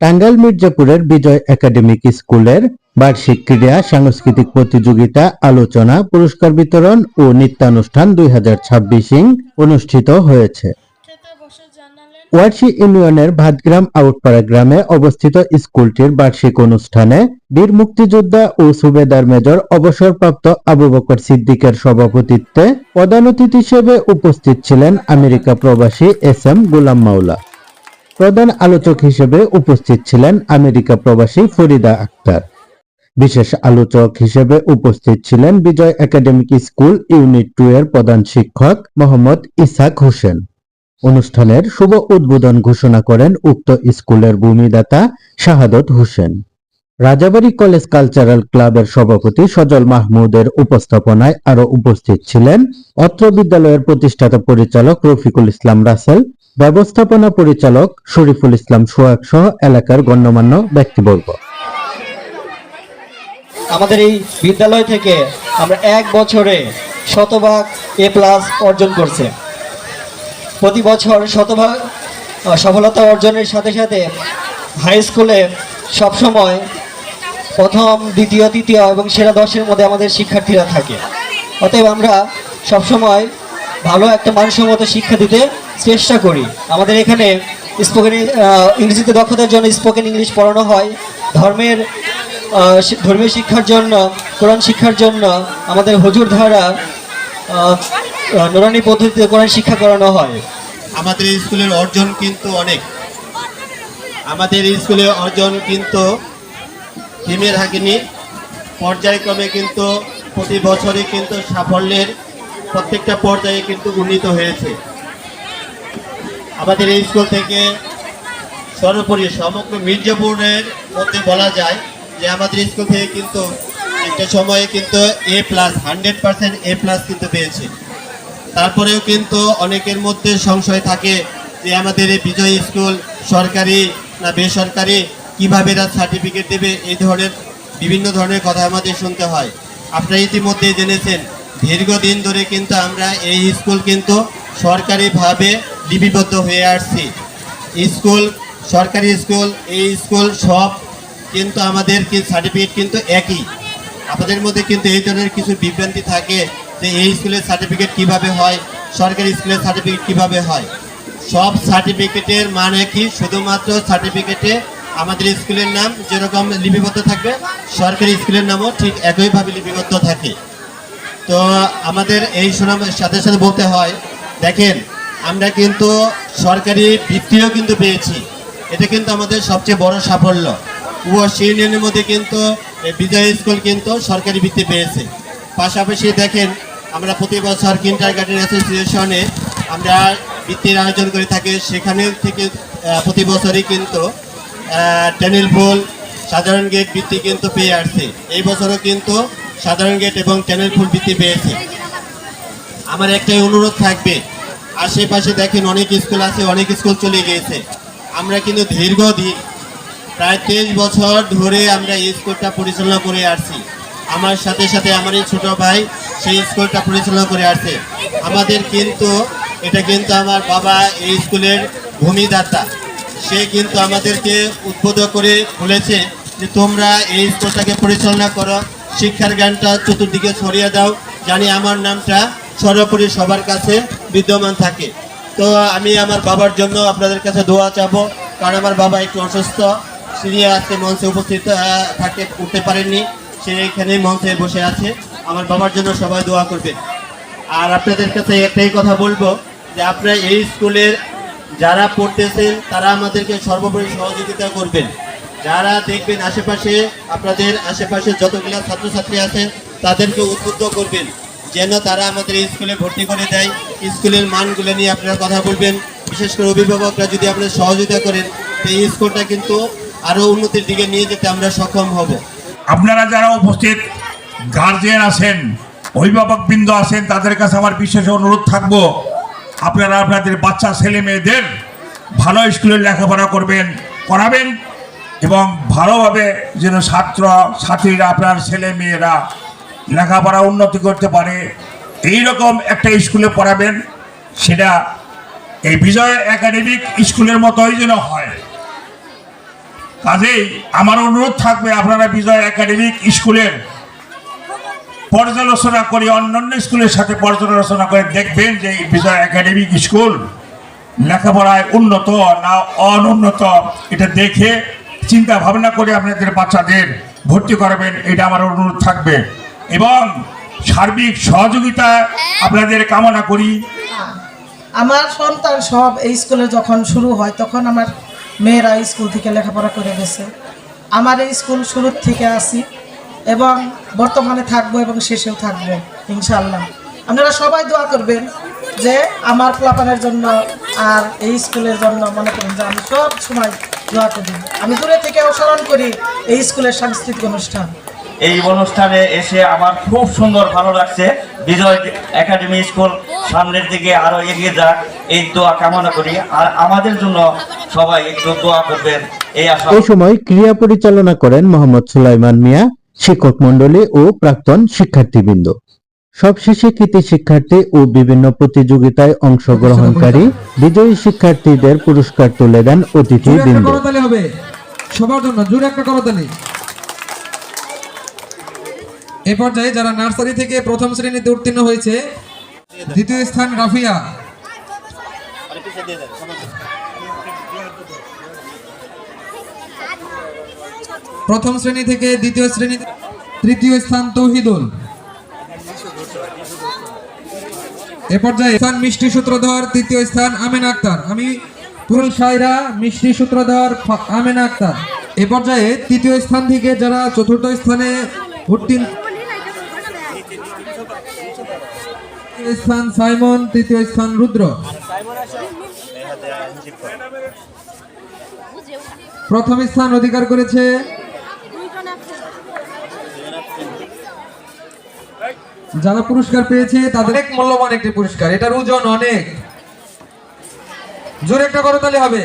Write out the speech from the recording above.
টাঙ্গাইল মির্জাপুরের বিজয় academic স্কুলের বার্ষিক ক্রীড়া সাংস্কৃতিক প্রতিযোগিতা, আলোচনা, পুরস্কার বিতরণ ও নিত্যানুষ্ঠান দুই হাজার অনুষ্ঠিত হয়েছে। ওয়ার্সি ইউনিয়নের ভাতগ্রাম আউটপাড়া গ্রামে অবস্থিত স্কুলটির বার্ষিক অনুষ্ঠানে বীর মুক্তিযোদ্ধা ও সুবেদার মেজর অবসরপ্রাপ্ত আবু বকর সিদ্দিকের সভাপতিত্বে প্রধান অতিথি হিসেবে উপস্থিত ছিলেন আমেরিকা প্রবাসী এস এম গোলাম মাওলা। প্রধান আলোচক হিসেবে উপস্থিত ছিলেন আমেরিকা প্রবাসী ফরিদা আক্তার। বিশেষ আলোচক হিসেবে উপস্থিত ছিলেন Bijoy academic school unit two এর প্রধান শিক্ষক মোহাম্মদ ইসাক হোসেন। অনুষ্ঠানের শুভ উদ্বোধন ঘোষণা করেন উক্ত স্কুলের ভূমিদাতা শাহাদত হোসেন। রাজাবাড়ি কলেজ কালচারাল ক্লাবের সভাপতি সজল মাহমুদের উপস্থাপনায় আরও উপস্থিত ছিলেন অত্র বিদ্যালয়ের প্রতিষ্ঠাতা পরিচালক রফিকুল ইসলাম রাসেল ব্যবস্থাপনা পরিচালক শরীফুল ইসলাম সোহাগ সহ এলাকার গণ্যমান্য ব্যক্তিবর্গ। আমাদের এই বিদ্যালয় থেকে আমরা এক বছরে শতভাগ এ প্লাস অর্জন করছে। প্রতি বছর শতভাগ সফলতা অর্জনের সাথে সাথে হাই স্কুলে সবসময় প্রথম, দ্বিতীয়, তৃতীয় এবং সেরা দশের মধ্যে আমাদের শিক্ষার্থীরা থাকে। অতএব আমরা সবসময় ভালো একটা মানসম্মত শিক্ষা দিতে চেষ্টা করি। আমাদের এখানে স্পোকেন ইংরেজিতে দক্ষতার জন্য স্পোকেন ইংলিশ পড়ানো হয়। ধর্মের ধর্মীয় শিক্ষার জন্য, কোরআন শিক্ষার জন্য আমাদের হুজুর ধারা নোরানি পদ্ধতিতে কোরআন শিক্ষা করানো হয়। আমাদের স্কুলের অর্জন কিন্তু অনেক। আমাদের স্কুলের অর্জন কিন্তু থেমে থাকেনি। পর্যায়ক্রমে কিন্তু প্রতি বছরই কিন্তু সাফল্যের প্রত্যেকটা পর্যায়ে কিন্তু উন্নীত হয়েছে। আমাদের এই স্কুল থেকে সর্বোপরি সমগ্র মির্জাপুরের মধ্যে বলা যায় যে আমাদের স্কুল থেকে কিন্তু একটা সময়ে কিন্তু A plus hundred percent A plus কিন্তু পেয়েছে। তারপরেও কিন্তু অনেকের মধ্যে সংশয় থাকে যে আমাদের এই বিজয় স্কুল সরকারি না বেসরকারি কীভাবে এরা সার্টিফিকেট দেবে, এই ধরনের বিভিন্ন ধরনের কথা আমাদের শুনতে হয়। আপনারা ইতিমধ্যে জেনেছেন, দীর্ঘদিন ধরে কিন্তু আমরা এই স্কুল কিন্তু সরকারিভাবে লিপিবদ্ধ হয়ে আসছি। স্কুল, সরকারি স্কুল, এই স্কুল সব কিন্তু আমাদের কি সার্টিফিকেট কিন্তু একই। আপনাদের মধ্যে কিন্তু এই ধরনের কিছু বিভ্রান্তি থাকে যে এই স্কুলের সার্টিফিকেট কীভাবে হয়, সরকারি স্কুলের সার্টিফিকেট কীভাবে হয়। সব সার্টিফিকেটের মানে কি শুধুমাত্র সার্টিফিকেটে আমাদের স্কুলের নাম যেরকম লিপিবদ্ধ থাকবে, সরকারি স্কুলের নামও ঠিক একইভাবে লিপিবদ্ধ থাকে। তো আমাদের এই সুনামের সাথে সাথে বলতে হয়, দেখেন আমরা কিন্তু সরকারি বৃত্তিও কিন্তু পেয়েছি। এটা কিন্তু আমাদের সবচেয়ে বড় সাফল্য। ওয়ার্স ইউনিয়নের মধ্যে কিন্তু বিজয় স্কুল কিন্তু সরকারি বৃত্তি পেয়েছে। পাশাপাশি দেখেন, আমরা প্রতি বছর কিন্টার গার্ডেন অ্যাসোসিয়েশনে আমরা বৃত্তির আয়োজন করে থাকি। সেখানে থেকে প্রতি বছরই কিন্তু টেনিল ফুল সাধারণ গেট বৃত্তি কিন্তু পেয়ে আসছে। এই বছরও কিন্তু সাধারণ গেট এবং টেনিল ফুল বৃত্তি পেয়েছে। আমার একটাই অনুরোধ থাকবে আশেপাশে দেখেন অনেক স্কুল আছে, অনেক স্কুল চলে গিয়েছে। আমরা কিন্তু দীর্ঘদিন, প্রায় তেইশ বছর ধরে আমরা এই স্কুলটা পরিচালনা করে আসছি। আমার সাথে সাথে আমার এই ছোট ভাই সেই স্কুলটা পরিচালনা করে আসছে। আমাদের কিন্তু, এটা কিন্তু আমার বাবা এই স্কুলের ভূমিদাতা। সে কিন্তু আমাদেরকে উদ্বুদ্ধ করে বলেছে যে তোমরা এই স্কুলটাকে পরিচালনা করো, শিক্ষার জ্ঞানটা চতুর্দিকে ছড়িয়ে দাও। জানি আমার নামটা সর্বোপরি সবার কাছে বিদ্যমান থাকে। তো আমি আমার বাবার জন্য আপনাদের কাছে দোয়া চাবো, কারণ আমার বাবা একটু অসুস্থ, তিনি আজকে মঞ্চে উপস্থিত থাকে, উঠতে পারেননি, সে এখানেই মঞ্চে বসে আছে। আমার বাবার জন্য সবাই দোয়া করবেন। আর আপনাদের কাছে একটাই কথা বলব, যে আপনারা এই স্কুলের যারা পড়তেছেন, তারা আমাদেরকে সর্বোপরি সহযোগিতা করবেন। যারা দেখবেন আশেপাশে, আপনাদের আশেপাশে যতগুলো ছাত্রছাত্রী আছে তাদেরকে উদ্বুদ্ধ করবেন। যেন তারা আমাদের স্কুলে ভর্তি করে দেয়। স্কুলের মানগুলো নিয়ে আপনারা কথা বলবেন। বিশেষ করে অভিভাবকরা যদি আপনারা সহযোগিতা করেন এই স্কুলটা কিন্তু আরও উন্নতির দিকে নিয়ে যেতে আমরা সক্ষম হব। আপনারা যারা উপস্থিত গার্জিয়ান আছেন, অভিভাবকবৃন্দ আছেন, তাদের কাছে আমার বিশেষ অনুরোধ থাকব, আপনারা আপনাদের বাচ্চা, ছেলে মেয়েদের ভালো স্কুলে লেখাপড়া করবেন, করাবেন এবং ভালোভাবে যেন ছাত্র, ছাত্রীরা, আপনার ছেলে মেয়েরা লেখাপড়া উন্নতি করতে পারে এই রকম একটা স্কুলে পড়াবেন, সেটা এই বিজয় একাডেমিক স্কুলের মতোই যেন হয়। কাজেই আমার অনুরোধ থাকবে আপনারা বিজয় একাডেমিক স্কুলের পর্যালোচনা করে, অন্যান্য স্কুলের সাথে পর্যালোচনা করে দেখবেন যে বিজয় একাডেমিক স্কুল লেখাপড়ায় উন্নত না অনুন্নত, এটা দেখে চিন্তা ভাবনা করে আপনাদের বাচ্চাদের ভর্তি করাবেন, এটা আমার অনুরোধ থাকবে। এবং সার্বিক সহযোগিতা আপনাদের কামনা করি। আমার সন্তান সব এই স্কুলে যখন শুরু হয়, তখন আমার মেয়েরা স্কুল থেকে লেখাপড়া করে গেছে। আমার এই স্কুল শুরুর থেকে আসি এবং বর্তমানে থাকব এবং শেষেও থাকব ইনশাল্লাহ আপনারা সবাই দোয়া করবেন যে আমার প্লাপানের জন্য আর এই স্কুলের জন্য মনে করেন যে আমি সব সময় দোয়া করি। আমি দূরে থেকে অনুসরণ করি এই স্কুলের সাংস্কৃতিক অনুষ্ঠান। এই অনুষ্ঠানে এসে আমার খুব সুন্দর ভালো লাগছে। বিজয় একাডেমি স্কুল সামনের দিকে আরও এগিয়ে যাক এই দোয়া কামনা করি। আর আমাদের জন্য সবাই একটু দোয়া করবেন এই আশা। এই সময় ক্রিয়া পরিচালনা করেন মোহাম্মদ সুলাইমান মিয়া শিক্ষক মণ্ডলী ও প্রাক্তন শিক্ষার্থীবৃন্দ। সবশেষে কৃতি শিক্ষার্থী ও বিভিন্ন প্রতিযোগিতায় অংশগ্রহণকারী বিজয়ী শিক্ষার্থীদের পুরস্কার তুলে দেন অতিথিবৃন্দ। সবার জন্য জোরে একটা করতালি। এ পর্যায়ে যারা নার্সারি থেকে প্রথম শ্রেণীতে উত্তীর্ণ হয়েছে, দ্বিতীয় স্থান রাফিয়া। প্রথম শ্রেণি থেকে দ্বিতীয় শ্রেণি, তৃতীয় স্থান তৌহিদুল। এ পর্যায়ে স্থান মিষ্টি সূত্রধর, তৃতীয় স্থান আমেনা আক্তার। আমি পুরুষ সাইরা, মিষ্টি সূত্রধর আমেনা আক্তার। এ পর্যায়ে তৃতীয় স্থান থেকে যারা চতুর্থ স্থানে উত্তীর্ণ তৃতীয় স্থান সাইমন, তৃতীয় স্থান রুদ্র। প্রথম স্থান অধিকার করেছে যারা পুরস্কার পেয়েছে, তাদের এক মূল্যবান একটি পুরস্কার। এটার ওজন অনেক। জোরে একটা করতালি হবে।